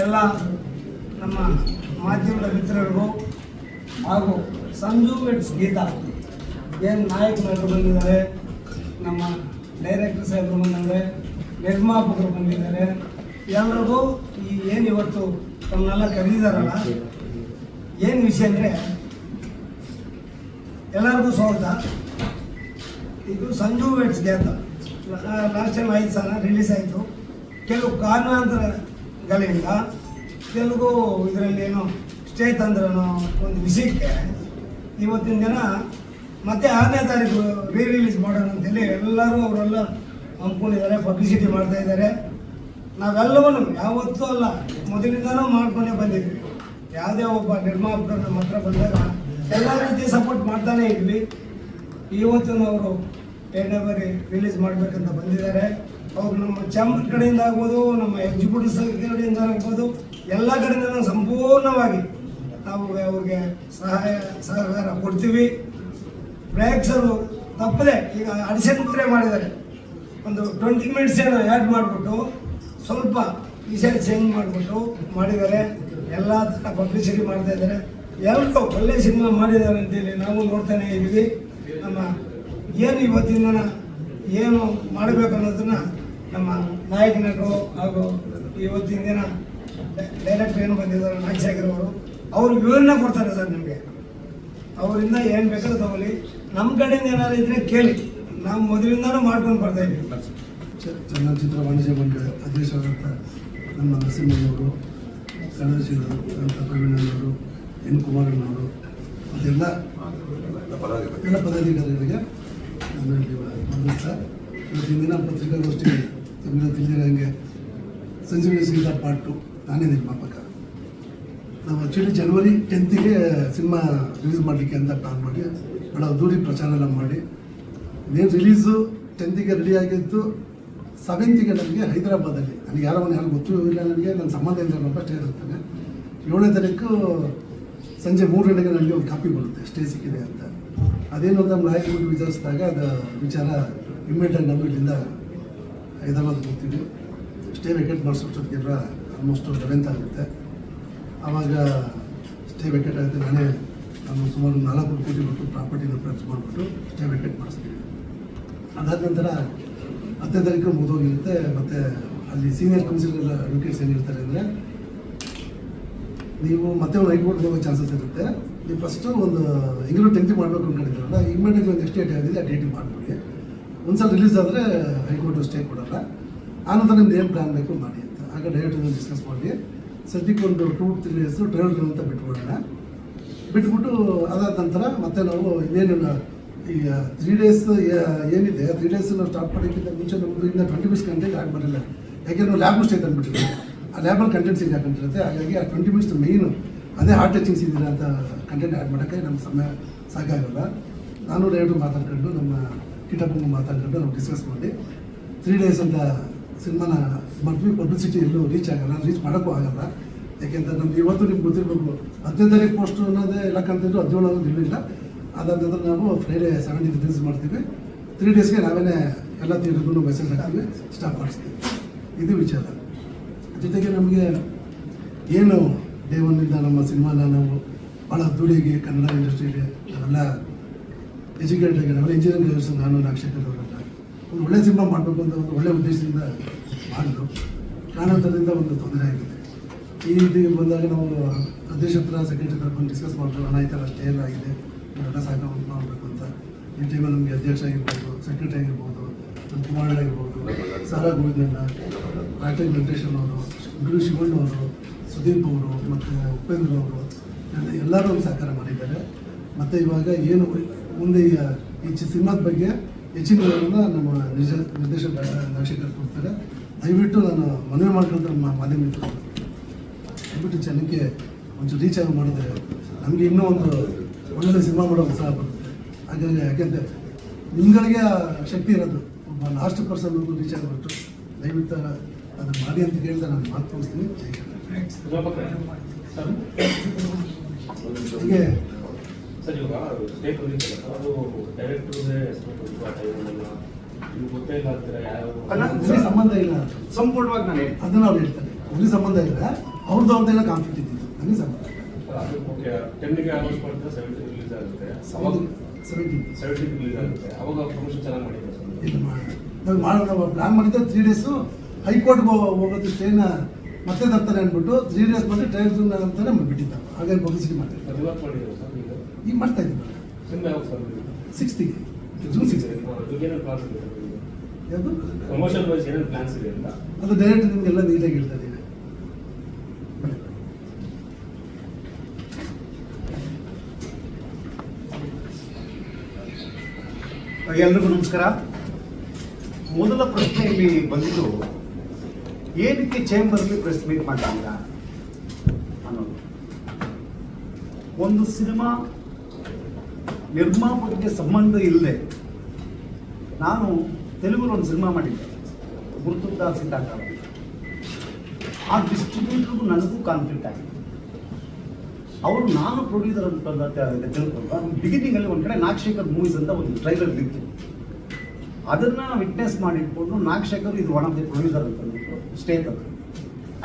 ಎಲ್ಲ ನಮ್ಮ ಮಾಧ್ಯಮದ ಮಿತ್ರರಿಗೂ ಹಾಗೂ ಸಂಜು ವೆಟ್ಸ್ ಗೀತಾ ಏನು ನಾಯಕ ನಟರು ಬಂದಿದ್ದಾರೆ, ನಮ್ಮ ಡೈರೆಕ್ಟರ್ ಸಾಹೇಬರು ಬಂದಿದ್ದಾರೆ, ನಿರ್ಮಾಪಕರು ಬಂದಿದ್ದಾರೆ ಎಲ್ಲರಿಗೂ ಈ ಏನು ಇವತ್ತು ತಮ್ಮನ್ನೆಲ್ಲ ಕರೀದಾರಲ್ಲ, ಏನು ವಿಷಯ ಅಂದರೆ ಎಲ್ಲರಿಗೂ ಸ್ವಾಗತ. ಇದು ಸಂಜು ವೆಟ್ಸ್ ಅಂತ ಲಾಸ್ಟ್ ಟೈಮ್ ಐದು ಸಲ ರಿಲೀಸ್ ಆಯಿತು. ಕೆಲವು ಕಾರಣಾಂತರಗಳಿಂದ ತೆಲುಗು ಇದರಲ್ಲಿ ಏನು ಸ್ಟೇ ತಂದ್ರೂ ಒಂದು ವಿಷಯಕ್ಕೆ ಇವತ್ತಿನ ದಿನ ಮತ್ತೆ ಆರನೇ ತಾರೀಕು ರೀ ರಿಲೀಸ್ ಮಾಡೋಣ ಅಂತೇಳಿ ಎಲ್ಲರೂ ಅವರೆಲ್ಲ ಅಂದ್ಕೊಂಡಿದ್ದಾರೆ ಪಬ್ಲಿಸಿಟಿ ಮಾಡ್ತಾ ಇದ್ದಾರೆ. ನಾವೆಲ್ಲವೂ ಯಾವತ್ತೂ ಅಲ್ಲ, ಮೊದಲಿಂದನೂ ಮಾಡ್ಕೊಂಡೇ ಬಂದಿದ್ವಿ. ಯಾವುದೇ ಒಬ್ಬ ನಿರ್ಮಾಪಕರು ನಮ್ಮ ಹತ್ರ ಬಂದಾಗ ಎಲ್ಲ ರೀತಿ ಸಪೋರ್ಟ್ ಮಾಡ್ತಾನೇ ಇದ್ವಿ. ಇವತ್ತು ಅವರು ಎರಡನೇ ಬಾರಿ ರಿಲೀಸ್ ಮಾಡಬೇಕಂತ ಬಂದಿದ್ದಾರೆ. ಅವ್ರು ನಮ್ಮ ಚಾಮರ್ ಕಡೆಯಿಂದ ಆಗ್ಬೋದು, ನಮ್ಮ ಎಕ್ಸಿಕ್ಯೂಟಿವ್ ಕಡೆಯಿಂದ ಆಗ್ಬೋದು, ಎಲ್ಲ ಕಡೆಯಿಂದ ಸಂಪೂರ್ಣವಾಗಿ ನಾವು ಅವ್ರಿಗೆ ಸಹಾಯ, ಸಹಕಾರ ಕೊಡ್ತೀವಿ. ಪ್ರೇಕ್ಷಕರು ತಪ್ಪದೆ ಈಗ ಪ್ಲೇ ಮಾಡಿದ್ದಾರೆ. ಒಂದು ಟ್ವೆಂಟಿ ಮಿನಿಟ್ಸ್ ಏನೋ ಆ್ಯಡ್ ಮಾಡಿಬಿಟ್ಟು ಸ್ವಲ್ಪ ವಿಷಯ ಚೇಂಜ್ ಮಾಡಿಬಿಟ್ಟು ಮಾಡಿದ್ದಾರೆ. ಎಲ್ಲ ಥರ ಪಬ್ಲಿಸಿಟಿ ಮಾಡ್ತಾ ಇದ್ದಾರೆ. ಎಲ್ಲರೂ ಒಳ್ಳೆ ಸಿನಿಮಾ ಮಾಡಿದ್ದಾರೆ ಅಂತೇಳಿ ನಾವು ನೋಡ್ತಾನೆ ಇದ್ದೀವಿ. ನಮ್ಮ ಏನು ಇವತ್ತಿನ ಏನು ಮಾಡಬೇಕು ಅನ್ನೋದನ್ನ ನಮ್ಮ ನಾಯಕ ನಟರು ಹಾಗೂ ಇವತ್ತಿನ ದಿನ ಡೈರೆಕ್ಟರ್ ಏನು ಬಂದಿದ್ದಾರೆ ನಾಯಕ ಅವರು ಅವರು ವಿವರಣೆ ಕೊಡ್ತಾರೆ ಸರ್ ನಿಮಗೆ. ಅವರಿಂದ ಏನು ಬೇಕಾದ್ರೂ ತಗೊಳ್ಳಿ. ನಮ್ಮ ಕಡೆಯಿಂದ ಏನಾದ್ರು ಇದ್ರೆ ಕೇಳಿ. ನಾವು ಮೊದಲಿಂದನೂ ಮಾಡ್ಕೊಂಡು ಬರ್ತಾ ಇದ್ದೀವಿ. ಚಲನಚಿತ್ರ ವಾಣಿಜ್ಯ ಮಂಡಳಿ ಅಧ್ಯಕ್ಷರಾದಂಥ ನಮ್ಮ ನರಸಿಂಹನವರು ಅಂತ ಪ್ರವೀಣನವರು, ಎನ್ ಕುಮಾರಣ್ಣವರು ಅದೆಲ್ಲ ಎಲ್ಲ ಪದಾಧಿಕಾರಿಗಳಿಗೆ ನಾನು ಇವತ್ತಿನ ದಿನ ಪತ್ರಿಕಾಗೋಷ್ಠಿಗೆ ತಮಗೆ ತಿಳಿದಿರಂಗೆ ಸಂಜೀವಿನಿ ಸಂಗೀತ ಪಾರ್ಟ್ ನಾನೇ ನಿರ್ಮಾಪಕ ನಾವು ಆ್ಯಕ್ಚುಲಿ ಜನವರಿ ಟೆಂತಿಗೆ ಸಿನಿಮಾ ರಿಲೀಸ್ ಮಾಡಲಿಕ್ಕೆ ಅಂತ ಪ್ಲಾನ್ ಮಾಡಿ ಭಾಳ ಅದ್ದೂರಿ ಪ್ರಚಾರ ಎಲ್ಲ ಮಾಡಿ. ಇದೇನು ರಿಲೀಸು ಟೆಂತಿಗೆ ರೆಡಿ ಆಗಿದ್ದು ಸೆವೆಂತಿಗೆ ನನಗೆ ಹೈದರಾಬಾದಲ್ಲಿ. ನನಗೆ ಯಾರೋ ಒಂದು ಯಾರು ಗೊತ್ತೂ ಇಲ್ಲ ನನಗೆ, ನನ್ನ ಸಂಬಂಧ ಇಲ್ಲ ನಾನು ಅಷ್ಟೇ ಇರ್ತಾನೆ ಏಳನೇ ತಾರೀಕು ಸಂಜೆ ಮೂರು ಗಂಟೆಗೆ ನನಗೆ ಒಂದು ಕಾಪಿ ಬರುತ್ತೆ ಸ್ಟೇ ಸಿಕ್ಕಿದೆ ಅಂತ. ಅದೇನು ನಮ್ಮ ನಾಯಕರು ವಿಚಾರಿಸಿದಾಗ ಅದು ವಿಚಾರ ಇಮ್ಮಿಡಿಯೇಟ್ ನಮ್ಮ ಇಲ್ಲಿಂದ ಹೈದರಾಬಾದ್ ಹೋಗ್ತೀವಿ ಸ್ಟೇ ವೆಕೆಟ್ ಮಾಡಿಸೋಷ್ಟೊತ್ತಿಗೆಲ್ಲ ಆಲ್ಮೋಸ್ಟ್ ಲೆವೆಂತ್ ಆಗುತ್ತೆ. ಆವಾಗ ಸ್ಟೇ ವೆಕೆಟ್ ಆಗುತ್ತೆ. ನಾನೇ ನಾನು ಸುಮಾರು ನಾಲ್ಕು ಕೋಟಿ ಕೊಟ್ಟು ಪ್ರಾಪರ್ಟಿನ ಖರ್ಚು ಮಾಡಿಬಿಟ್ಟು ಸ್ಟೇ ವೆಕೆಟ್ ಮಾಡಿಸ್ತೀವಿ ಅದಾದ ನಂತರ ಹತ್ತನೇ ತಾರೀಕು ಮುಗಿದೋಗಿರುತ್ತೆ. ಮತ್ತು ಅಲ್ಲಿ ಸೀನಿಯರ್ ಕೌನ್ಸಿಲರ್ ಅಡ್ವೊಕೇಟ್ಸ್ ಏನಿರ್ತಾರೆ ಅಂದರೆ ನೀವು ಮತ್ತೆ ಒಂದು ಹೈಕೋರ್ಟ್ ಹೋಗೋ ಚಾನ್ಸಸ್ ಇರುತ್ತೆ. ನೀವು ಫಸ್ಟು ಒಂದು ಹೆಂಗಿರೋ ಟೆಂತಿ ಮಾಡಬೇಕು ಅನ್ಕೊಂಡಿದ್ರಲ್ಲ ಇಮ್ಮಿಡಿಯೇಟ್ಲಿ ಒಂದು ಎಷ್ಟು ಡೇಟ್ ಆಗಿದೆ ಆ ಡೇಟಿಗೆ ಮಾಡಿಬಿಡಿ. ಒಂದು ಸಲ ರಿಲೀಸ್ ಆದರೆ ಹೈಕೋರ್ಟ್ ಸ್ಟೇ ಕೊಡಲ್ಲ. ಆನಂತರ ನಿಮ್ದು ಏನು ಪ್ಲ್ಯಾನ್ ಬೇಕು ಮಾಡಿ ಅಂತ. ಆಗ ಡೈರೆಕ್ಟ್ ಡಿಸ್ಕಸ್ ಮಾಡಿ. ಸದ್ಯಕ್ಕೆ ಒಂದು ಟೂ ತ್ರೀ ಡೇಸು ಟ್ರೈಲ್ ಅಂತ ಬಿಟ್ಬಿಡೋಣ. ಬಿಟ್ಬಿಟ್ಟು ಅದಾದ ನಂತರ ಮತ್ತೆ ನಾವು ಇನ್ನೇನು ಈಗ ತ್ರೀ ಡೇಸ್ ಏನಿದೆ? ತ್ರೀ ಡೇಸ್ ನಾವು ಸ್ಟಾರ್ಟ್ ಮಾಡೋಕ್ಕಿಂತ ಮುಂಚೆ ನಮ್ಮದು ಇನ್ನು ಟ್ವೆಂಟಿ ಮಿನಿಟ್ಸ್ ಕಂಟೆಂಟ್ ಆಗಿ ಬರಲಿಲ್ಲ? ಯಾಕೆಂದ್ರೆ ನಾವು ಲ್ಯಾಬ್ ಸ್ಟೇ ತಂದುಬಿಟ್ಟಿರ್ತೀವಿ ಆ ಲ್ಯಾಬಲ್ಲಿ ಕಂಟೆಂಟ್ ಸಿಂಗ್ ಹಾಕೊಂಡಿರುತ್ತೆ ಹಾಗಾಗಿ ಆ ಟ್ವೆಂಟಿ ಮಿನಿಟ್ಸ್ ಮೇಯ್ನು ಅದೇ ಹಾರ್ಟ್ ಟಚಿಂಗ್ ಸಿಗ್ದಿರ ಅಂತ ಕಂಟೆಂಟ್ ಆ್ಯಡ್ ಮಾಡೋಕ್ಕೆ ನಮ್ಮ ಸಮಯ ಸಾಕಾಗಲ್ಲ. ನಾನು ಡೈರೆಕ್ಟರ್ ಮಾತಾಡ್ಕೊಂಡು ನಮ್ಮ ಕಿಟಪ್ಪಂಗ ಮಾತಾಡ್ಕೊಂಡು ನಾವು ಡಿಸ್ಕಸ್ ಮಾಡಿ ತ್ರೀ ಡೇಸ್ ಅಂತ ಸಿನಿಮಾನ ಮಾಡಿದ್ವಿ ಪಬ್ಲಿಸಿಟಿ ಎಲ್ಲೂ ರೀಚ್ ಆಗಲ್ಲ ರೀಚ್ ಮಾಡೋಕ್ಕೂ ಆಗಲ್ಲ. ಯಾಕೆಂದರೆ ನಮ್ಗೆ ಇವತ್ತು ನಿಮ್ಗೆ ಗೊತ್ತಿರಬೇಕು ಹದಿನೈದು ತಾರೀಕು ಪೋಸ್ಟ್ ಅನ್ನೋದೇ ಎಲ್ಲ ಕಂತಿದ್ರು ಹದಿನೇಳು ಅನ್ನೋದು ಇರಲಿಲ್ಲ ಅದಾದ ನಾವು ಫ್ರೈಡೇ ಸೆವೆಂಟೀನ್ ರಿಲೀಸ್ ಮಾಡ್ತೀವಿ. ತ್ರೀ ಡೇಸ್ಗೆ ನಾವೇನೇ ಎಲ್ಲ ತೀರಿಗೂ ಮೆಸೇಜ್ ಹಾಕ್ತೀವಿ ಸ್ಟಾಪ್ ಮಾಡಿಸ್ತೀವಿ. ಇದು ವಿಚಾರ. ಜೊತೆಗೆ ನಮಗೆ ಏನು ದೇವನಿಂದ ನಮ್ಮ ಸಿನಿಮಾನ ನಾವು ಭಾಳ ದುಡಿಗೆ ಕನ್ನಡ ಇಂಡಸ್ಟ್ರಿಗೆ ನಾವೆಲ್ಲ ಎಜುಕೇಟೆಡ್ ಆಗಿ ನಾವೆಲ್ಲ ಇಂಜಿನಿಯರಿಂಗ್ ಗ್ರಾಜುಯೇಷನ್ ನಾನು ನಾಗಶೇಖರ್ ಅವರೆಲ್ಲ ಒಂದು ಒಳ್ಳೆ ಸಿನಿಮಾ ಮಾಡಬೇಕು ಅಂತ ಒಂದು ಒಳ್ಳೆ ಉದ್ದೇಶದಿಂದ ಮಾಡಿದ್ರು. ಕಾರಣಾಂತರದಿಂದ ಒಂದು ತೊಂದರೆ ಆಗಿದೆ. ಈ ರೀತಿ ಬಂದಾಗ ನಾವು ಅಧ್ಯಕ್ಷ ಹತ್ರ ಸೆಕ್ರೆಟರಿ ಹತ್ರ ಬಂದು ಡಿಸ್ಕಸ್ ಮಾಡಿದ್ರು ಹಣ ಈ ಥರ ಅಷ್ಟೇ ಎಲ್ಲ ಆಗಿದೆ. ಹಣ ಸಾಕ ಮಾಡಬೇಕು ಅಂತ. ಈ ಟೈಮಲ್ಲಿ ನಮಗೆ ಅಧ್ಯಕ್ಷ ಆಗಿರ್ಬೋದು ಸೆಕ್ರೆಟರಿ ಆಗಿರ್ಬೋದು ನಮ್ಮ ಕುಮಾರ್ ಆಗಿರ್ಬೋದು, ಸಾರಾ ಗೋವಿಂದಣ್ಣ ರಾಟೆ ವೆಂಕಟೇಶನ್ ಅವರು, ಗುರು ಶಿವಣ್ಣ ಅವರು, ಸುದೀಪ್ ಅವರು, ಮತ್ತು ಉಪೇಂದ್ರ ಅವರು, ಎಲ್ಲ- ಎಲ್ಲರೂ ಸಹಕಾರ ಮಾಡಿದ್ದಾರೆ. ಮತ್ತು ಇವಾಗ ಏನು ಮುಂದೆ ಈಗ ಈ ಚಿ- ಸಿನಿಮಾದ ಬಗ್ಗೆ ಹೆಚ್ಚಿನ ವಿವರವನ್ನು ನಮ್ಮ ನಿಜ ನಿರ್ದೇಶಕ ನಕ್ಷಕರು ಕೊಡ್ತಾರೆ. ದಯವಿಟ್ಟು ನಾನು ಮನವಿ ಮಾಡ್ಕೊಂಡು ನಮ್ಮ ಮಾಧ್ಯಮ ದಯವಿಟ್ಟು ಜನಕ್ಕೆ ಒಂಚೂರು ರೀಚ್ ಆಗಿ ಮಾಡಿದ್ರೆ ನಮಗೆ ಇನ್ನೂ ಒಂದು ಒಳ್ಳೆ ಸಿನಿಮಾ ಮಾಡೋ ಉತ್ಸಾಹ ಬರುತ್ತೆ. ಹಾಗಾಗಿ ಯಾಕೆಂದರೆ ನಿಮ್ಗಳಿಗೆ ಶಕ್ತಿ ಇರೋದು ಒಬ್ಬ ಲಾಸ್ಟ್ ಪರ್ಸನ್ ರೀಚ್ ಆಗಿಬಿಟ್ಟು ದಯವಿಟ್ಟು ಅದನ್ನು ಮಾಡಿ ಅಂತ ಕೇಳಿದ್ರೆ ನಾನು ಮಾತು ತೋರಿಸ್ತೀನಿ ಹೀಗೆ ಸರ್ ಇವಾಗ ಸ್ಟೇಟ್ ಅದು ಡೈರೆಕ್ಟ್ರಿಗೆ ನೀವು ಗೊತ್ತೇ ಇಲ್ಲ ಅಂತೀರಾ ಯಾವ ಸಂಬಂಧ ಇಲ್ಲ. ಸಂಪೂರ್ಣವಾಗಿ ನಾನು ಅದನ್ನ ಅವ್ರು ಹೇಳ್ತಾರೆ. ಅವ್ರಿಗೆ ಸಂಬಂಧ ಇಲ್ಲ. ಅವ್ರದ್ದು ಅವ್ರದ್ದೆಲ್ಲ ಕಾನ್ಫ್ಲಿಕ್ಟ್ ಇದ್ದಿದ್ದು ನನಗೆ ಅದು ಓಕೆ ಅನೌನ್ಸ್ ಮಾಡಿದ್ರೆ ಸೆವೆಂಟಿ ರಿಲೀಸ್ ಆಗುತ್ತೆ. ಅವಾಗ ಸೆವೆಂಟೀನ್ ಸೆವೆಂಟೀನ್ ರಿಲೀಸ್ ಆಗುತ್ತೆ. ಅವಾಗ ಪ್ರಮೋಷನ್ ಚೆನ್ನಾಗಿ ಇದು ಮಾಡಿ ನಾವು ಮಾಡೋಣ ಪ್ಲಾನ್ ಮಾಡಿದ್ದೆ ತ್ರೀ ಡೇಸು ಹೈಕೋರ್ಟ್ಗೆ ಹೋಗೋದು ಟ್ರೈನ್ ಮತ್ತೆ ತರ್ತಾರೆ ಅಂದ್ಬಿಟ್ಟು ತ್ರೀ ಡೇಸ್ ಬಂದು ಟ್ರೈನ್ ಅಂತಾನೆ ಬಿಟ್ಟಿದ್ದ ಹಾಗಾಗಿ ಪಬ್ಲಿಸಿಟಿ ಮಾಡಿದ್ರು ಸರ್. ಈಗ ಈಗ ಮಾಡ್ತಾ ಇದ್ದೀವಿ ಸಿಕ್ಸ್ತಿಗೆ ಜೂನ್ ಇದೆ? ಯಾವುದು? ಪ್ರಮೋಷನ್ ವೈಸ್ ಏನೇನು ಪ್ಲಾನ್ಸ್ ಇದೆ ಅಂತ? ಅದು ಡೈರೆಕ್ಟ್ ನಿಮಗೆಲ್ಲ ನೀಟಾಗಿ ಹೇಳ್ತಾ ಇದ್ದೀನಿ. ಎಲ್ರಿಗೂ ನಮಸ್ಕಾರ. ಮೊದಲ ಪ್ರಶ್ನೆ ಇಲ್ಲಿ ಬಂದಿದ್ದು ಏನಕ್ಕೆ ಚೇಂಬರ್ಲಿ ಪ್ರೆಸ್ ಮೀಟ್ ಮಾಡ್ತಿದ್ದೀರಾ? ಅನ್ನೋದು. ಒಂದು ಸಿನಿಮಾ ನಿರ್ಮಾಪಕರಿಗೆ ಸಂಬಂಧ ಇಲ್ಲದೆ ನಾನು ತೆಲುಗಲ್ಲಿ ಒಂದು ಸಿನಿಮಾ ಮಾಡಿದ್ದೆ. ಗುರುತುದಾಸ್ ಸಿದ್ಧಾಂತ ಆ ಡಿಸ್ಟ್ರಿಬ್ಯೂಟರ್ಗೂ ನನಗೂ ಕಾನ್ಫ್ಲಿಕ್ಟ್ ಆಗಿದೆ ಅವರು ನಾನು ಪ್ರೊಡ್ಯೂಸರ್ ಅಂತ ತಿಳ್ಕೊಂಡು ಬಿಗಿನಿಂಗ್ ಅಲ್ಲಿ ಒಂದು ಕಡೆ ನಾಗಶೇಖರ್ ಮೂವೀಸ್ ಅಂತ ಒಂದು ಟ್ರೈಲರ್ ಇತ್ತು. ಅದನ್ನ ವಿಟ್ನೆಸ್ ಮಾಡಿಟ್ಕೊಂಡು ನಾಗಶೇಖರ್ ಇದು ಒನ್ ಆಫ್ ದಿ ಪ್ರೊಡ್ಯೂಸರ್ ಅಂತ ಸ್ಟೇಟ್ ಅಂತ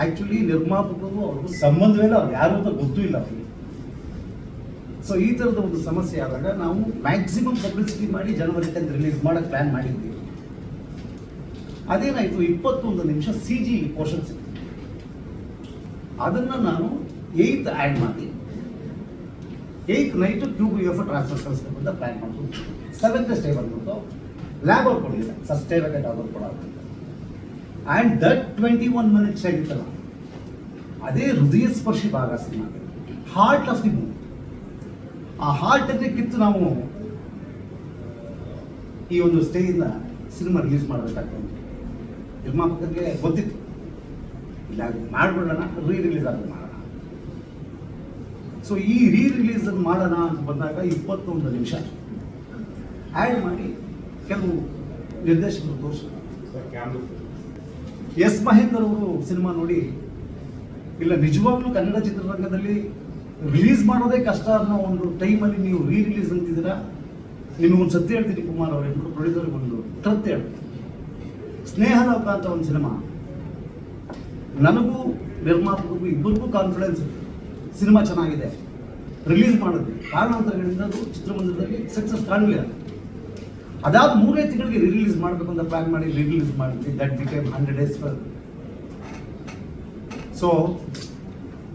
ಆ್ಯಕ್ಚುಲಿ ನಿರ್ಮಾಪಕರು ಅವ್ರಿಗೂ ಸಂಬಂಧವೇ ಇಲ್ಲ, ಅವ್ರು ಯಾರು ಅಂತ ಗೊತ್ತೂ ಇಲ್ಲ ಅವರಿಗೆ. ಸೊ ಈ ಥರದ ಒಂದು ಸಮಸ್ಯೆ ಆದಾಗ ನಾವು ಮ್ಯಾಕ್ಸಿಮಮ್ ಪಬ್ಲಿಸಿಟಿ ಮಾಡಿ ಜನವರಿ ಟೆಂತ್ ರಿಲೀಸ್ ಮಾಡಕ್ಕೆ ಪ್ಲಾನ್ ಮಾಡಿದ್ವಿ. ಅದೇನಾಯಿತು? ಇಪ್ಪತ್ತೊಂದು ನಿಮಿಷ ಸಿ ಜಿ ಪೋರ್ಷನ್ ಇತ್ತು ಅದನ್ನ ನಾನು ಏಯ್ತ್ ಆ್ಯಡ್ ಮಾಡಿ. Eight night Qube F transfer ಅಂತ ಪ್ಲಾನ್ ಮಾಡ್ತು ಸೆವೆಂತ್ ಸ್ಟೇ ಬಂದ್ಬಿಟ್ಟು ಲ್ಯಾಬ್ ಅವ್ರು ಕೊಡಲಿಲ್ಲ. ಸಸ್ಟೈನಬಲ್ ಅವ್ರು ಕೊಡೋದು and that twenty one minutes ಆಗಿತ್ತಲ್ಲ. ಅದೇ ಹೃದಯ ಸ್ಪರ್ಶಿ ಭಾಗ cinema heart of the movie ಆ ಹಾರ್ಟನ್ನೇ ಕಿತ್ತು ನಾವು. ಈ ಒಂದು ಸ್ಟೇಯಿಂದ ಸಿನಿಮಾ ರಿಲೀಸ್ ಮಾಡಬೇಕಾಗ್ತದೆ. ನಿರ್ಮಾಪಕರಿಗೆ ಗೊತ್ತಿತ್ತು. ಇಲ್ಲ ಮಾಡ್ಬಿಡೋಣ ರೀ ರಿಲೀಸ್ ಆದ್ರೆ ಮಾಡೋಣ. ಸೊ ಈ ರೀ ರಿಲೀಸ್ ಮಾಡೋಣ ಅಂತ ಬಂದಾಗ ಇಪ್ಪತ್ತೊಂದು ನಿಮಿಷ. ಆ್ಯಡ್ ಮಾಡಿ ಕೆಲವು ನಿರ್ದೇಶಕರು ತೋರಿಸಿದ್ರು ಎಸ್ ಮಹೇಂದರ್ ಅವರು ಸಿನಿಮಾ ನೋಡಿ ಇಲ್ಲ ನಿಜವಾಗ್ಲೂ ಕನ್ನಡ ಚಿತ್ರರಂಗದಲ್ಲಿ ರಿಲೀಸ್ ಮಾಡೋದೇ ಕಷ್ಟ ಅನ್ನೋ ಒಂದು ಟೈಮಲ್ಲಿ ನೀವು ರೀ ರಿಲೀಸ್ ಅಂತಿದ್ದೀರಾ ಒಂದು ಸತ್ಯ ಹೇಳ್ತೀನಿ ಕುಮಾರ್ ಅವರೇ ಪ್ರೊಡ್ಯೂಸರ್ ಒಂದು ಟ್ರತ್ ಹೇಳ್ತೀನಿ. ಸ್ನೇಹಲೋಕ ಅಂತ ಒಂದು ಸಿನಿಮಾ. ನನಗೂ ನಿರ್ಮಾಪಕರಿಗೂ ಇಬ್ಬರಿಗೂ ಕಾನ್ಫಿಡೆನ್ಸ್ ಸಿನಿಮಾ ಚೆನ್ನಾಗಿದೆ. ರಿಲೀಸ್ ಮಾಡಿದ್ವಿ. ಕಾರಣಾಂತರಗಳಿಂದ ಅದು ಚಿತ್ರಮಂದಿರದಲ್ಲಿ ಸಕ್ಸಸ್ ಕಾಣಲಿಲ್ಲ. ಅದಾದ ಮೂರೇ ತಿಂಗಳಿಗೆ ರಿಲೀಸ್ ಮಾಡಬೇಕು ಅಂತ ಪ್ಲಾನ್ ಮಾಡಿ ರಿಲೀಸ್ ಮಾಡಿದ್ವಿ. That became hundred days for so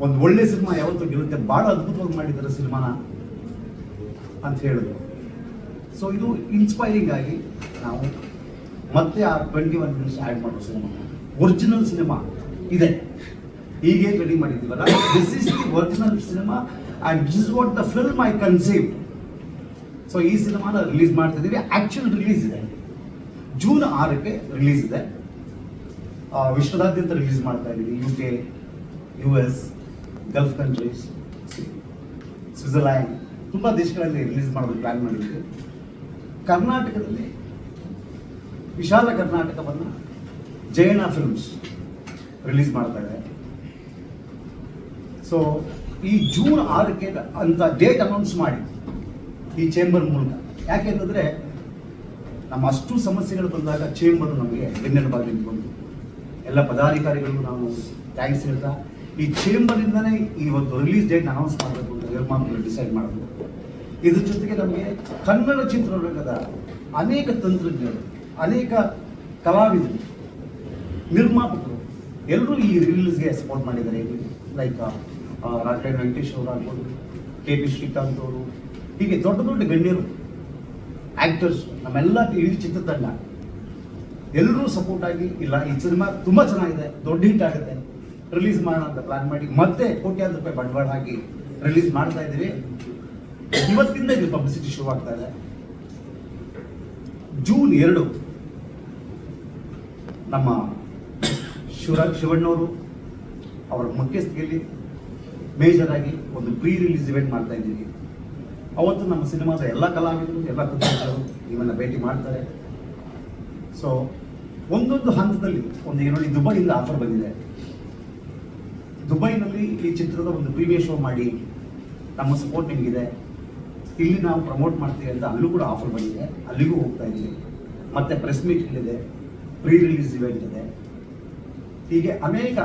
ಒಂದು ಒಳ್ಳೆ ಸಿನಿಮಾ ಯಾವತ್ತೂ ಗೆಲ್ಲುತ್ತೆ? ಭಾಳ ಅದ್ಭುತವಾಗಿ ಮಾಡಿದ್ದಾರೆ ಸಿನಿಮಾನ ಅಂತ ಹೇಳಿದ್ರು. ಸೊ ಇದು ಇನ್ಸ್ಪೈರಿಂಗ್ ಆಗಿ ನಾವು ಮತ್ತೆ ಆ ಟ್ವೆಂಟಿ ಒನ್ ಮಿನಿಟ್ಸ್ ಆ್ಯಡ್ ಮಾಡೋ ಸಿನಿಮಾ. ಒರಿಜಿನಲ್ ಸಿನಿಮಾ ಇದೆ. ಹೀಗೆ ready ಮಾಡಿದ್ದೀವಲ್ಲ? This is the original cinema and this what the film I conceive so ಈ ಸಿನಿಮಾನ ರಿಲೀಸ್ ಮಾಡ್ತಿದ್ದೀವಿ ಆ್ಯಕ್ಚುಲ್ ರಿಲೀಸ್ ಇದೆ. ಜೂನ್ ಆರಕ್ಕೆ ರಿಲೀಸ್ ಇದೆ. ವಿಶ್ವದಾದ್ಯಂತ ರಿಲೀಸ್ ಮಾಡ್ತಾ ಇದ್ದೀವಿ U K U S gulf countries Switzerland ತುಂಬ ದೇಶಗಳಲ್ಲಿ ರಿಲೀಸ್ ಮಾಡೋದು ಪ್ಲ್ಯಾನ್ ಮಾಡಿದ್ವಿ ಕರ್ನಾಟಕದಲ್ಲಿ ವಿಶಾಲ ಕರ್ನಾಟಕವನ್ನು ಜಯನ ಫಿಲ್ಮ್ಸ್ ರಿಲೀಸ್ ಮಾಡ್ತಾ ಇದೆ. ಸೊ ಈ ಜೂನ್ ಆರಕ್ಕೆ ಅಂತ ಡೇಟ್ ಅನೌನ್ಸ್ ಮಾಡಿ ಈ ಚೇಂಬರ್ ಮೂಲಕ. ಯಾಕೆಂತಂದರೆ ನಮ್ಮ ಅಷ್ಟು ಸಮಸ್ಯೆಗಳು ಬಂದಾಗ ಚೇಂಬರ್ ನಮಗೆ ಬೆನ್ನೆಲುಬಾಗಿ ನಿಂತ್ಕೊಂಡು ಎಲ್ಲ ಪದಾಧಿಕಾರಿಗಳಿಗೂ ನಾವು ಥ್ಯಾಂಕ್ಸ್ ಹೇಳ್ತಾ ಈ ಚೇಂಬರಿಂದನೇ ಇವತ್ತು ರಿಲೀಸ್ ಡೇಟ್ ಅನೌನ್ಸ್ ಮಾಡಬೇಕು ಅಂತ ನಿರ್ಮಾಪಕರು ಡಿಸೈಡ್ ಮಾಡಬೇಕು ಇದ್ರ ಜೊತೆಗೆ ನಮಗೆ ಕನ್ನಡ ಚಿತ್ರರಂಗದ ಅನೇಕ ತಂತ್ರಜ್ಞರು, ಅನೇಕ ಕಲಾವಿದರು, ನಿರ್ಮಾಪಕರು ಎಲ್ಲರೂ ಈ ರಿಲೀಸ್ಗೆ ಸಪೋರ್ಟ್ ಮಾಡಿದ್ದಾರೆ. ಲೈಕ್ ರಾಜಕೀಯ ವೆಂಕಟೇಶ್ ಅವರು ಆಗ್ಬೋದು, ಕೆ ಪಿ ಶ್ರೀಕಾಂತ್ ಅವರು, ಹೀಗೆ ದೊಡ್ಡ ದೊಡ್ಡ ಗಣ್ಯರು ಆಕ್ಟರ್ಸ್ ನಮ್ಮೆಲ್ಲ ಇಡೀ ಚಿತ್ರತಂಡ. ಎಲ್ಲರೂ ಸಪೋರ್ಟ್ ಆಗಿ, ಇಲ್ಲ, ಈ ಸಿನಿಮಾ ತುಂಬ ಚೆನ್ನಾಗಿದೆ, ದೊಡ್ಡ ಹಿಟ್ ಆಗುತ್ತೆ. ರಿಲೀಸ್ ಮಾಡೋಣ ಅಂತ ಪ್ಲಾನ್ ಮಾಡಿ. ಮತ್ತೆ ಕೋಟ್ಯಾಂತರ ರೂಪಾಯಿ ಬಂಡವಾಳ ಹಾಕಿ ರಿಲೀಸ್ ಮಾಡ್ತಾ ಇದ್ದೀವಿ. ಇವತ್ತಿಂದ ಇದು ಪಬ್ಲಿಸಿಟಿ ಶುರು ಆಗ್ತಾ ಇದೆ. ಜೂನ್ ಎರಡು, ನಮ್ಮ ಶಿವರಾಜ್ ಶಿವಣ್ಣವರು ಅವರ ಮುಖ್ಯಸ್ಥಿಕೆಯಲ್ಲಿ ಮೇಜರ್ ಆಗಿ ಒಂದು ಪ್ರೀ ರಿಲೀಸ್ ಇವೆಂಟ್ ಮಾಡ್ತಾ ಇದ್ದೀವಿ. ಅವತ್ತು ನಮ್ಮ ಸಿನಿಮಾದ ಎಲ್ಲ ಕಲಾವಿದರು, ಎಲ್ಲ ಕುಟುಂಬಗಳು ಇವನ್ನ ಭೇಟಿ ಮಾಡ್ತಾರೆ. ಸೊ ಒಂದೊಂದು ಹಂತದಲ್ಲಿ, ಒಂದು ಏನೋ ದುಬೈಯಿಂದ ಆಫರ್ ಬಂದಿದೆ. ದುಬೈನಲ್ಲಿ ಈ ಚಿತ್ರದ ಒಂದು ಪ್ರೀಮಿಯ ಶೋ ಮಾಡಿ ನಮ್ಮ ಸಪೋರ್ಟ್ ನಿಮಗಿದೆ. ಇಲ್ಲಿ ನಾವು ಪ್ರಮೋಟ್ ಮಾಡ್ತೀವಿ ಅಂತ ಅಲ್ಲೂ ಕೂಡ ಆಫರ್ ಬಂದಿದೆ. ಅಲ್ಲಿಗೂ ಹೋಗ್ತಾ ಇದ್ದೀವಿ. ಮತ್ತೆ ಪ್ರೆಸ್ ಮೀಟ್ ಇದೆ ಪ್ರೀ ರಿಲೀಸ್ ಇವೆಂಟ್ ಇದೆ. ಹೀಗೆ ಅನೇಕ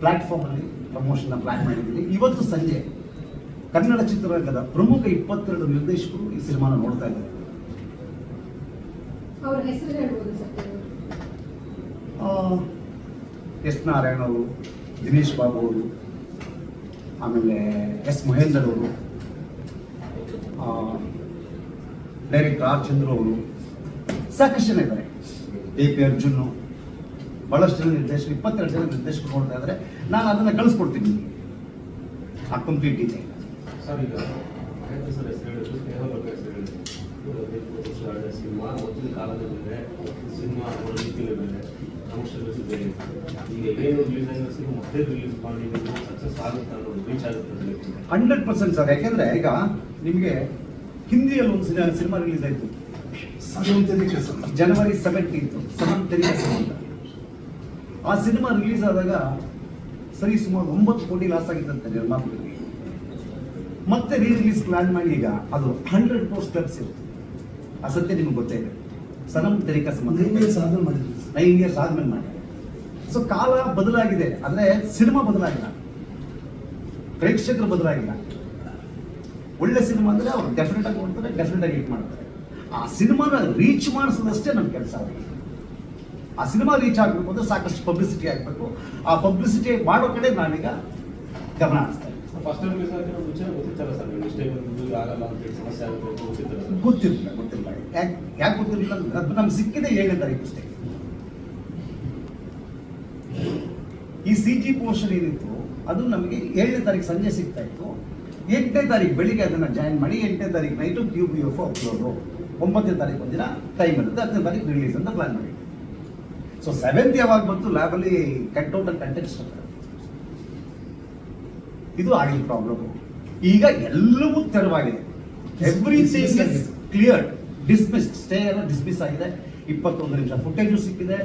ಪ್ಲಾಟ್ಫಾರ್ಮಲ್ಲಿ ಪ್ರಮೋಷನ್ನ ಪ್ಲಾನ್ ಮಾಡಿದ್ದೀವಿ. ಇವತ್ತು ಸಂಜೆ ಕನ್ನಡ ಚಿತ್ರರಂಗದ ಪ್ರಮುಖ ಇಪ್ಪತ್ತೆರಡು ನಿರ್ದೇಶಕರು ಈ ಸಿನಿಮಾನ ನೋಡ್ತಾ ಇದ್ದಾರೆ. ಎಸ್ ನಾರಾಯಣ ಅವರು ದಿನೇಶ್ ಬಾಬು ಅವರು, ಆಮೇಲೆ ಎಸ್ ಮಹೇಂದರ್ ಅವರು ಡೈರೆಕ್ಟರ್ ಆರ್ ಚಂದ್ರ ಅವರು, ಸಾಕಷ್ಟು ಜನ ಇದ್ದಾರೆ. ಎ ಪಿ ಅರ್ಜುನ್, ಬಹಳಷ್ಟು ಜನ ನಿರ್ದೇಶಕರು, ಇಪ್ಪತ್ತೆರಡು ಜನ ನಿರ್ದೇಶಕರು ನೋಡ್ತಾ ಇದ್ದಾರೆ. ನಾನು ಅದನ್ನು ಕಳಿಸ್ಕೊಡ್ತೀನಿ. ಆ ಕಂಪ್ಲೀಟ್ ಇದೆ ಸಿನಿಮಾ ಕಾಲದಲ್ಲಿ ಬೇರೆ ಸಿನಿಮಾ ಅಂಶಗಳು ಬೇರೆ. ಈಗ ಏನು ರಿಲೀಸ್ ಆಗಿರೋ ಮತ್ತೆ ರಿಲೀಸ್ ಮಾಡಿ ಸಕ್ಸಸ್ ಆಗುತ್ತೆ ಅನ್ನೋದು ರೀಚ್ ಆಗುತ್ತೆ ಹಂಡ್ರೆಡ್ ಪರ್ಸೆಂಟ್ ಸರ್ ಯಾಕೆಂದ್ರೆ ಈಗ ನಿಮಗೆ ಹಿಂದಿಯಲ್ಲಿ ಒಂದು ಸಿನಿಮಾ ಸಿನಿಮಾ ರಿಲೀಸ್ ಆಯಿತು. ಜನವರಿ ಸೆವೆಂಟೀನ್ತ್ ಸಮಂತರಿಕ ಅಂತ ಆ ಸಿನಿಮಾ ರಿಲೀಸ್ ಆದಾಗ ಸರಿ ಸುಮಾರು ಒಂಬತ್ತು ಕೋಟಿ ಲಾಸ್ ಆಗಿತ್ತಂತೆ ನಿರ್ಮಾಪಕರಿಗೆ. ಮತ್ತೆ ರೀ ರಿಲೀಸ್ ಪ್ಲಾನ್ ಮಾಡಿ ಈಗ ಅದು ಹಂಡ್ರೆಡ್ ಫೋರ್ ಸ್ಟೆಪ್ಸ್ ಇರುತ್ತೆ ಆ ಸತ್ಯ ನಿಮ್ಗೆ ಗೊತ್ತೇ ಇದೆ. ಸನಂ ತೆರಿಕಾ ಸಂಬಂಧ ಸಾಧನೆ ಮಾಡಿದ್ವಿ ನೈನ್ ಇಯರ್ಸ್ ಆದ್ಮೇಲೆ ಮಾಡಿ. ಸೊ ಕಾಲ ಬದಲಾಗಿದೆ. ಆದ್ರೆ ಸಿನಿಮಾ ಬದಲಾಗಿಲ್ಲ. ಪ್ರೇಕ್ಷಕರು ಬದಲಾಗಿಲ್ಲ. ಒಳ್ಳೆ ಸಿನಿಮಾ ಅಂದ್ರೆ ಅವ್ರು ಡೆಫಿನೆಟ್ ಆಗಿ ನೋಡ್ತಾರೆ ಡೆಫಿನೆಟ್ ಆಗಿ ಹಿಟ್ ಮಾಡ್ತಾರೆ. ಆ ಸಿನಿಮಾನ ರೀಚ್ ಮಾಡಿಸೋದಷ್ಟೇ ನಮ್ಮ ಕೆಲಸ ಅವರಿಗೆ ಆ ಸಿನಿಮಾ ರೀಚ್ ಆಗಬೇಕು ಅಂದ್ರೆ ಸಾಕಷ್ಟು ಪಬ್ಲಿಸಿಟಿ ಆಗಬೇಕು. ಆ ಪಬ್ಲಿಸಿಟಿ ಮಾಡೋ ಕಡೆ ನಾನೀಗ ಗಮನ ಹರಿಸ್ತಾ ಗೊತ್ತಿರಲಿಲ್ಲ ಫಸ್ಟ್ ಟೈಮ್ ಗೊತ್ತಿರಲಿಲ್ಲ ನಮ್ಗೆ ಸಿಕ್ಕಿದೆ ಗೊತ್ತಿತ್ತಲ್ಲ ಸರ್ ನೀವು ಇಷ್ಟೇ ಬಂದು ಆಗಲ್ಲ ಅಂತ ಹೇಳಿ ಸಮಸ್ಯೆ ಆಗುತ್ತೆ ಅಂತ ಗೊತ್ತಿತ್ತಲ್ಲ ಸರ್ ಗೊತ್ತಿರಲಿಲ್ಲ ಗೊತ್ತಿಲ್ಲ ಯಾಕೆ ಯಾಕೆ ಗೊತ್ತಿರಲಿಲ್ಲ ಅಂದ್ರೆ ಅದು ನಮ್ಗೆ ಸಿಕ್ಕಿದೆ ಏಳನೇ ತಾರೀಕು ಅಷ್ಟೇ ಈ ಸಿ ಜಿ ಪೋರ್ಷನ್ ಏನಿತ್ತು ಅದು ನಮಗೆ ಏಳನೇ ತಾರೀಕು ಸಂಜೆ ಸಿಗ್ತಾ ಇತ್ತು. ಎಂಟನೇ ತಾರೀಕು ಬೆಳಿಗ್ಗೆ ಅದನ್ನು ಜಾಯಿನ್ ಮಾಡಿ ಎಂಟನೇ ತಾರೀಕು night Q B F upload ಒಂಬತ್ತನೇ ತಾರೀಕು ಒಂದಿನ ಟೈಮ್ ಇರುತ್ತೆ ಹತ್ತನೇ ತಾರೀಕು ರಿಲೀಸ್ ಅಂತ ಪ್ಲಾನ್ ಮಾಡಿ ಸೊ ಸೆವೆಂತ್ ಯಾವಾಗ ಬಂತು ಲ್ಯಾಬಲ್ಲಿ ಕಂಟೌಟ್ ಅಂಡ್ ಕಂಟೆಂಟ್ಸ್ ಇದು ಆಗಿನ ಪ್ರಾಬ್ಲಮ್ ಈಗ ಎಲ್ಲವೂ ತೆರವಾಗಿದೆ. Everything is clear dismiss stay ಎಲ್ಲ ಡಿಸ್ಮಿಸ್ ಆಗಿದೆ. ಇಪ್ಪತ್ತೊಂದು ನಿಮಿಷ ಫುಟೇಜು ಸಿಕ್ಕಿದೆ.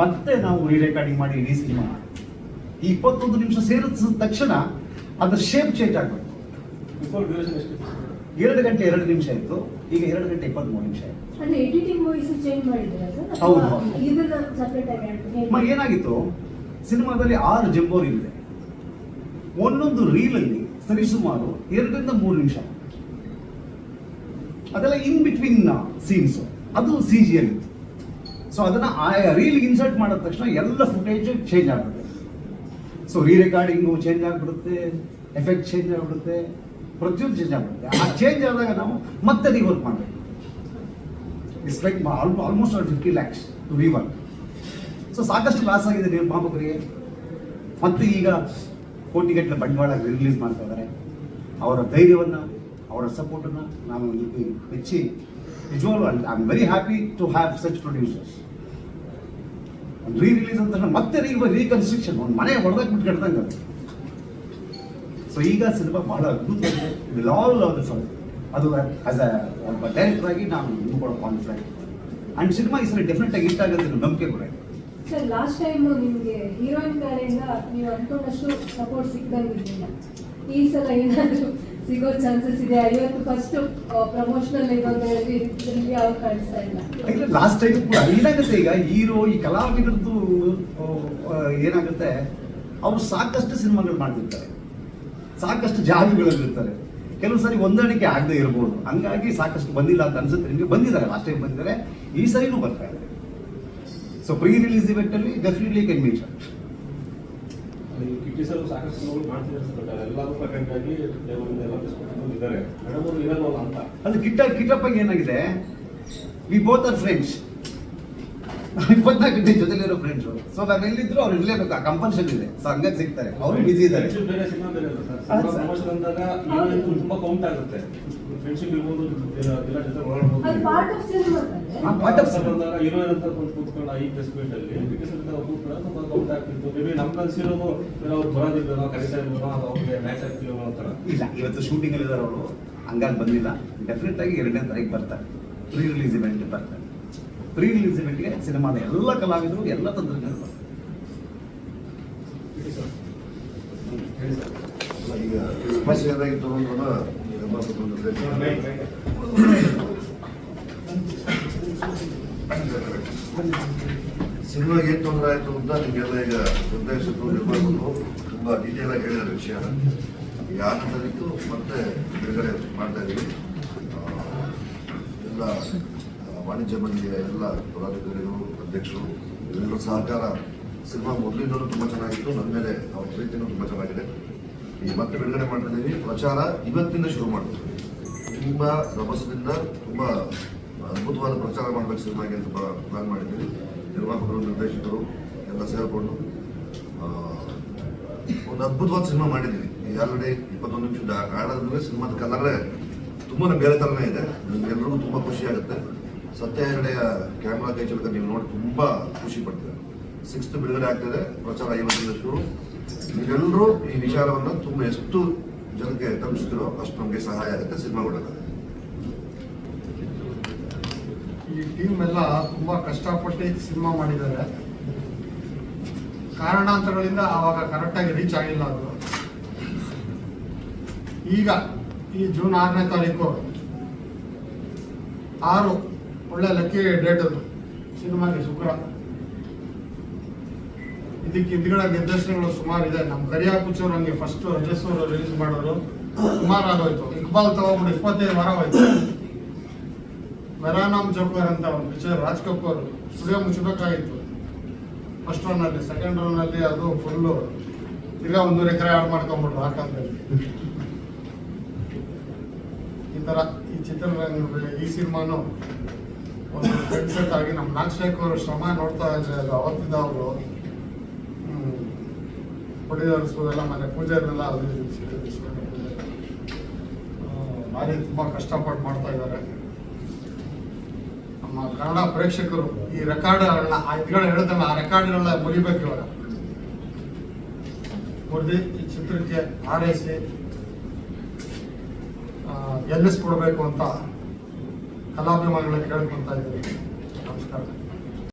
ಮತ್ತೆ ನಾವು ರೀ ರೆಕಾರ್ಡಿಂಗ್ ಮಾಡಿ ಇಡೀ ಸಿನಿಮಾ ಈ ಇಪ್ಪತ್ತೊಂದು ನಿಮಿಷ ಸೇರಿಸಿದ ತಕ್ಷಣ ಅದ್ರ ಶೇಪ್ ಚೇಂಜ್ ಆಗಬೇಕು. ಎರಡು ಗಂಟೆ ಎರಡು ನಿಮಿಷ ಇತ್ತು ಈಗ ಎರಡು ಗಂಟೆ ಇಪ್ಪತ್ತ್ಮೂರು ನಿಮಿಷ ಆಯಿತು. ಅಂದ್ರೆ ಎಡಿಟಿಂಗ್ ವಾಯ್ಸ್ ಚೇಂಜ್ ಮಾಡಿದ್ದೀರಾ ಸರ್ ಹೌದು, ಇದನ್ನ ಸಪ್ರೇಟ್ ಆಗಿ ಅಮ್ಮ ಏನಾಗಿತ್ತು? ಸಿನಿಮಾದಲ್ಲಿ ಆರು ಜಂಬೋರಿ ರೀಲ್ ಇದೆ ಒಂದೊಂದು ರೀಲಲ್ಲಿ ಸರಿಸುಮಾರು ಎರಡರಿಂದ ಮೂರು ನಿಮಿಷ. ಅದೆಲ್ಲ ಇನ್ ಬಿಟ್ವೀನ್ ಸೀನ್ಸ್ ಅದು ಸಿ ಜಿಯಲ್ಲಿ ಸೊ ಅದನ್ನ ಆ ರೀಲ್ ಇನ್ಸರ್ಟ್ ಮಾಡಿದ ತಕ್ಷಣ ಎಲ್ಲ ಫುಟೇಜ್ ಚೇಂಜ್ ಆಗುತ್ತೆ. ಸೊ ರೀ ರೆಕಾರ್ಡಿಂಗು ಚೇಂಜ್ ಆಗಿಬಿಡುತ್ತೆ ಎಫೆಕ್ಟ್ ಚೇಂಜ್ ಆಗಿಬಿಡುತ್ತೆ, ಪ್ರತಿಯೊಂದು ಚೇಂಜ್ ಆಗಿಬಿಡುತ್ತೆ. ಆ ಚೇಂಜ್ ಆದಾಗ ನಾವು ಮತ್ತೆ ರಿವರ್ಕ್ ಮಾಡಬೇಕು. It's like almost fifty lakhs to rework so ಸಾಕಷ್ಟು ಲಾಸ್ ಆಗಿದೆ ನಿರ್ಮಾಪಕರಿಗೆ ಮತ್ತು ಈಗ ಕೋಟಿಗಟ್ಟಲೆ ಬಂಡವಾಳ ರಿಲೀಸ್ ಮಾಡ್ತಾ ಇದ್ದಾರೆ. ಅವರ ಧೈರ್ಯವನ್ನು, ಅವರ ಸಪೋರ್ಟನ್ನು ನಾನು ಹೆಚ್ಚಿ ನಿಜವಾಗ್ಲೂ I am very happy to have such producers re release ಅಂತ ಮತ್ತೆ ರೀ ರೀಕನ್ಸ್ಟ್ರಕ್ಷನ್ ಒಂದು ಮನೆ ಹೊಡೆದಾಗ ಬಿಟ್ಟು ಕಟ್ದಂಗೆ ಸೊ ಈಗ ಸಿನಿಮಾ ಬಹಳ ಅದ್ಭುತವಾಗಿದೆ ವಿಲ್ ಆಲ್ ಅದು ಆಸ್ ಅ ಒಬ್ಬ ಡೈರೆಕ್ಟರ್ ಆಗಿ ನಾನು ಇದು ಕೂಡ ಕಾನ್ಫಿಡೆಂಟ್ ಅಂಡ್ ಸಿನಿಮಾ ಈ ಸಲ ಡೆಫಿನೆಟ್ ಆಗಿ ಇಷ್ಟ ಆಗುತ್ತೆ ನಂಬಿಕೆ ಕೂಡ ಇದೆ. ಸರ್ ಲಾಸ್ಟ್ ಟೈಮ್ ನಿಮಗೆ ಹೀರೋಯಿನ್ ಕಡೆಯಿಂದ ನೀವು ಅನ್ಕೊಂಡಷ್ಟು ಸಪೋರ್ಟ್ ಸಿಗ್ದಂಗಿರ್ಲಿಲ್ಲ ಈ ಸಲ ಏನಾದ್ರು ಸಿಗೋ ಚಾನ್ಸಸ್ ಇದೆ. ಐವತ್ತು ಫಸ್ಟ್ ಪ್ರಮೋಷನಲ್ ಇಲ್ಲ ಲಾಸ್ಟ್ ಟೈಮ್ ಕೂಡ ಏನಾಗುತ್ತೆ ಈಗ, ಹೀರೋ, ಈ ಕಲಾವಿದರದ್ದು ಏನಾಗುತ್ತೆ, ಅವರು ಸಾಕಷ್ಟು ಸಿನಿಮಾಗಳು ಮಾಡ್ತಿರ್ತಾರೆ. ಸಾಕಷ್ಟು ಜಾಗಗಳಲ್ಲಿರ್ತಾರೆ ಕೆಲವು ಸಾರಿ ಹೊಂದಾಣಿಕೆ ಆಗದೆ ಇರ್ಬೋದು. ಹಂಗಾಗಿ ಸಾಕಷ್ಟು ಬಂದಿಲ್ಲ ಅಂತ ಅನ್ಸುತ್ತೆ. ನಿಮಗೆ ಬಂದಿದ್ದಾರೆ ಲಾಸ್ಟ್ ಟೈಮ್ ಬಂದಿದ್ದಾರೆ. ಈ ಸರಿನೂ ಬರ್ತಾ ಇದೆ. ಸೊ ಪ್ರೀ ರಿಲೀಸ್ ಇವೆಂಟ್ ಅಲ್ಲಿ ಡೆಫಿನೆಟ್ಲಿ ಕೆನ್ ಮೀಟ್ ಅಲ್ಲಿ ಕಿಟ್ಟಿ ಸರ್ ಸಾಕಷ್ಟು ಸಿನಿಮಾಗಳು ಮಾಡ್ತಿದ್ದಾರೆ ಸರ್ ಎಲ್ಲರೂ ಪ್ರಕರಣಕ್ಕಾಗಿ ಆಗಿ ದೇವರಿಂದ ಎಲ್ಲ ಬಿಸ್ಕೊಂಡು ಮೇಡಮ್ ಅವರು ಇರಲ್ವಲ್ಲ ಅಂತ. ಅದು ಕಿಟ್ಟ ಕಿಟ್ಟಪ್ಪ ಏನಾಗಿದೆ? ವಿ ಬೋತ್ ಆರ್ ಫ್ರೆಂಡ್ಸ್ ಇಪ್ಪತ್ನಾಲ್ಕು ಗಂಟೆ ಜೊತೆಲಿರೋ ಫ್ರೆಂಡ್ಸು ಸೊ ನಾನು ಎಲ್ಲಿದ್ರು ಅವ್ರು ಇರಲೇಬೇಕು. ಆ ಕಂಪಲ್ಷನ್ ಇದೆ. ಸೊ ಹಂಗಾಗಿ ಸಿಗ್ತಾರೆ. ಅವರು ಬಿಸಿ ಇದ್ದಾರೆ. Friendship ಬೇರೆ ಸಿನಿಮಾ ಬೇರೆ ಅಲ್ಲ ಸರ್? ಹೌದು ಸಿನಿಮಾ ಸರ್. ಪ್ರಮೋಷನ್ ಅಂದಾಗ ತುಂಬಾ ಕೌಂಟ್ ಆಗುತ್ತೆ. ಫ್ರೆಂಡ್ಶಿಪ್ ಇರ್ಬೋದು ಎಲ್ಲ ಎಲ್ಲ ಜೊತೆ ಓಡಾಡ್ಬೋದು ಅದು ಪಾರ್ಟ್ ಆಫ್ ಸಿನಿಮಾ ಹಾ, part of ಸರ್ cinema. ಬಂದಾಗ ಹೀರೋಯಿನ್ ಅಂತ ಬಂದು ಕೂತ್ಕೊಂಡು ಈ ಪ್ರೆಸ್ ಮೀಟ್ ಅಲ್ಲಿ ಕೂತ್ಕೊಂಡು ತುಂಬಾ ಕೌಂಟ್ ಆಗ್ತಿತ್ತು ಮೇಬಿ ನಮ್ಗೆ ಅನ್ಸಿರೋದು ಏನೋ ಅವ್ರು ಬರೋದಿಲ್ಲ ಕರೀತಾ ಇರ್ಬೋದು ಅದು ಅವ್ರಿಗೆ ಮ್ಯಾಚ್ ಆಗ್ತಿರೋ ಅಂತಾರ ಇಲ್ಲ ಇವತ್ತು ಶೂಟಿಂಗ್ ಅಲ್ಲಿ ಇದ್ದಾರೆ ಅವರು. ಹಂಗಾಗಿ ಬಂದಿಲ್ಲ. ಡೆಫಿನೆಟ್ ಆಗಿ ಎರಡನೇ ತಾರೀಕು ಬರ್ತಾರೆ. ಪ್ರೀ ರಿಲೀಸ್ ಇವೆಂಟ್ ಬರ್ತಾರೆ ಪ್ರೀ ರಿಲೀಸ್ ಇವೆಂಟ್ಗೆ ಸಿನಿಮಾದ ಎಲ್ಲ ಕಲಾವಿದರು ಎಲ್ಲ ತಂತ್ರಜ್ಞರು ಬರ್ತಾರೆ. ಈಗ ಸಮಸ್ಯೆ ಏನಾಗಿತ್ತು ಸಿನಿಮಾಗೆ ಏನು ತೊಂದರೆ ಆಯಿತು ಅಂತ ನಿಮಗೆಲ್ಲ ಈಗ ಉದ್ದೇಶಿಸಿದ್ರು ನಿರ್ಮಾಪಕರು ತುಂಬ ಡೀಟೇಲ್ ಆಗಿ ಹೇಳಿದ ವಿಷಯ. ತಾರೀಕು ಮತ್ತೆ ಬಿಡುಗಡೆ ಮಾಡ್ತಾ ಇದ್ದೀವಿ ಎಲ್ಲ ವಾಣಿಜ್ಯ ಮಂಡಳಿಯ ಎಲ್ಲ ಪದಾಧಿಕಾರಿಗಳು, ಅಧ್ಯಕ್ಷರು ಎಲ್ಲರೂ ಸಹಕಾರ. ಸಿನಿಮಾ ಮೊದಲಿಂದಲೂ ತುಂಬ ಚೆನ್ನಾಗಿತ್ತು. ನನ್ನ ಮೇಲೆ ಅವ್ರ ಪ್ರೀತಿನೂ ತುಂಬ ಚೆನ್ನಾಗಿದೆ. ಈ ಮತ್ತೆ ಬಿಡುಗಡೆ ಮಾಡ್ತಿದ್ದೀವಿ ಪ್ರಚಾರ ಇವತ್ತಿಂದ ಶುರು ಮಾಡ್ತೀವಿ ತುಂಬ ರಭಸದಿಂದ ತುಂಬ ಅದ್ಭುತವಾದ ಪ್ರಚಾರ ಮಾಡಬೇಕು ಸಿನಿಮಾಗೆ ಅಂತ ಪ್ಲಾನ್ ಮಾಡಿದ್ದೀವಿ ನಿರ್ಮಾಪಕರು ನಿರ್ದೇಶಕರು ಎಲ್ಲ ಸೇರಿಕೊಂಡು ಒಂದು ಅದ್ಭುತವಾದ ಸಿನಿಮಾ ಮಾಡಿದ್ದೀವಿ ಈಗ ಆಲ್ರೆಡಿ ಇಪ್ಪತ್ತೊಂದು ನಿಮಿಷ ಆಡೋದ್ರೆ ಸಿನಿಮಾದ ಕಲರೇ ತುಂಬಾ ಬೇರೆ ಥರನೇ ಇದೆ. ನಿಮ್ಗೆಲ್ರಿಗೂ ತುಂಬ ಖುಷಿ ಆಗುತ್ತೆ. ಸತ್ಯ ಹೆಗಡೆಯ ಕ್ಯಾಮ್ರಾ ಕೈ ಚಲಕ ನೀವು ನೋಡಿ ತುಂಬ ಖುಷಿ ಪಡ್ತೀವಿ ಸಿಕ್ಸ್ತ್ ಬಿಡುಗಡೆ ಆಗ್ತಿದೆ ಪ್ರಚಾರ ಇವತ್ತಿಂದ ಶುರು. ನೀವೆಲ್ಲರೂ ಈ ವಿಚಾರವನ್ನು ತುಂಬ ಎಷ್ಟು ಜನಕ್ಕೆ ತಲುಪಿಸ್ತಿರೋ ಅಷ್ಟು ನಮಗೆ ಸಹಾಯ ಆಗುತ್ತೆ ಸಿನಿಮಾಗೊಳ್ಳೋದು ಈ ಟೀಮ್ ಎಲ್ಲ ತುಂಬಾ ಕಷ್ಟಪಟ್ಟು ಸಿನಿಮಾ ಮಾಡಿದ್ದಾರೆ. ಕಾರಣಾಂತರಗಳಿಂದ ಆವಾಗ ಕರೆಕ್ಟಾಗಿ ರೀಚ್ ಆಗಿಲ್ಲ ಅದು. ಈಗ ಈ ಜೂನ್ ಆರನೇ ತಾರೀಕು ಆರು ಒಳ್ಳೆ ಲಕ್ಕಿ ಡೇಟ್ ಅದು. ಸಿನಿಮಾಗೆ ಶುಕ್ರ. ಇದಕ್ಕೆ ಹಿಂದ್ಗಡೆ ನಿರ್ದೇಶನಗಳು ಸುಮಾರು ಇದೆ. ನಮ್ಮ ಕರಿಯಾ ಕುಚ್ಚೂರು ಹಂಗೆ ಫಸ್ಟ್ ರಜಸ್ ಅವರು ರಿಲೀಸ್ ಮಾಡೋರು ಸುಮಾರು ಆಗೋಯ್ತು. ಇಕ್ಬಾಲ್ ತಗೊಂಡ್ಬಿಟ್ಟು ಇಪ್ಪತ್ತೈದು ವಾರ ಹೋಯ್ತು ಮೆರಾನಾಮ್ ಜೋಕರ್ ಅಂತ ಒಂದು ಪಿಕ್ಚರ್ ರಾಜ್ ಕಪೂರ್ ಸ್ಟುಡಿಯೋ ಮುಚ್ಚಬೇಕಾಗಿತ್ತು. ಫಸ್ಟ್ ರೌಂಡ್ ಅಲ್ಲಿ ಸೆಕೆಂಡ್ ರೌಂಡ್ ಅಲ್ಲಿ ಅದು ಫುಲ್ಲು ತಿರ್ಗಾ ಒಂದೂವರೆ ಎಕರೆ ಆಡ್ ಮಾಡ್ಕೊಂಬಿಟ್ರು ಕಾಲದಲ್ಲಿ. ಈ ಥರ ಈ ಚಿತ್ರರಂಗದಲ್ಲಿ ಈ ಸಿನಿಮಾನು ಒಂದು ಸೆಟ್ ಆಗಿ ನಮ್ಮ ನಾಗಶೇಖರ್ ಶ್ರಮ ನೋಡ್ತಾ ಇದ್ರೆ ಅದು ಅವತ್ತಿಂದ ಅವರು. ಹೊಡೆದರ್ಸೋದೆಲ್ಲ ಮನೆ ಪೂಜೆಯನ್ನೆಲ್ಲ ಅದೇ ಭಾರಿ ತುಂಬ ಕಷ್ಟಪಟ್ಟು ಮಾಡ್ತಾ ಇದ್ದಾರೆ. ನಮ್ಮ ಕನ್ನಡ ಪ್ರೇಕ್ಷಕರು ಈ ರೆಕಾರ್ಡ್ಗಳನ್ನ ಆ ಇದ್ಗಳು ಹೇಳ್ದಲ್ಲ ಆ ರೆಕಾರ್ಡ್ಗಳನ್ನ ಮುರಿಬೇಕು ಇವಾಗ. ಮುರಿದು ಈ ಚಿತ್ರಕ್ಕೆ ಹಾರೈಸಿ ಗೆಲ್ಲಿಸ್ಕೊಡ್ಬೇಕು ಅಂತ ಕಲಾಭಿಮಾನಿಗಳಿಗೆ ಕೇಳ್ಕೊಂತ ಇದ್ದೀವಿ ನಮಸ್ಕಾರ.